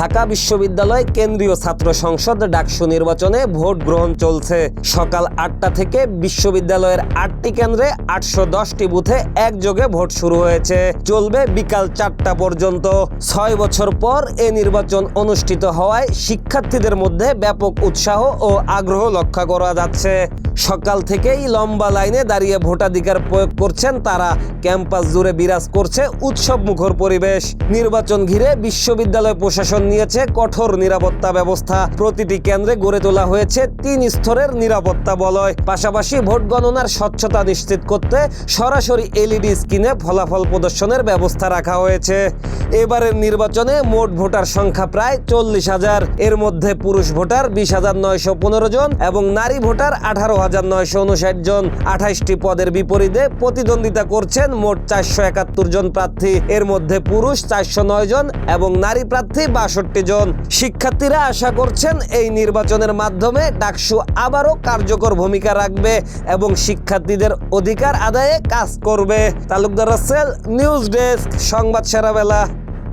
ঢাকা বিশ্ববিদ্যালয় কেন্দ্রীয় ছাত্র সংসদ ডাকসু নির্বাচনে ভোট গ্রহণ চলছে। সকাল আটটা থেকে বিশ্ববিদ্যালয়ের আটটি কেন্দ্রে আটশো দশটি বুথে একযোগে ভোট শুরু হয়েছে। চলবে বিকাল চারটা পর্যন্ত। ছয় বছর পর এ নির্বাচন অনুষ্ঠিত হওয়ায় শিক্ষার্থীদের মধ্যে ব্যাপক উৎসাহ ও আগ্রহ লক্ষ্য করা যাচ্ছে। সকাল থেকেই লম্বা লাইনে দাঁড়িয়ে ভোটাধিকার প্রয়োগ করছেন তারা। ক্যাম্পাস জুড়ে বিরাজ করছে উৎসব মুখর পরিবেশ। নির্বাচন ঘিরে বিশ্ববিদ্যালয় প্রশাসন নিয়েছে কঠোর নিরাপত্তা ব্যবস্থা। প্রতিটি কেন্দ্রে গড়ে তোলা হয়েছে তিন স্তরের নিরাপত্তা বলয়। পাশাপাশি ভোট গণনার স্বচ্ছতা নিশ্চিত করতে সরাসরি এলইডি স্ক্রিনে ফলাফল প্রদর্শনের ব্যবস্থা রাখা হয়েছে। এবারের নির্বাচনে মোট ভোটার সংখ্যা প্রায় চল্লিশ হাজার। এর মধ্যে পুরুষ ভোটার বিশ হাজার নয়শো পনেরো জন এবং নারী ভোটার আঠারো হাজার নয়শো উনষাট জন আঠাইশটি পদের বিপরীতে প্রতিদ্বন্দ্বিতা করছেন মোট চারশো একাত্তর জন প্রার্থী। এর মধ্যে পুরুষ চারশো নয় জন এবং নারী প্রার্থী বাষট্টি জন। শিক্ষার্থীরা আশা করছেন এই নির্বাচনের মাধ্যমে ডাকসু আবারও কার্যকর ভূমিকা রাখবে এবং শিক্ষার্থীদের অধিকার আদায়ে কাজ করবে। তালুকদার রাসেল, নিউজ ডেস্ক, সংবাদ সেরাবেলা।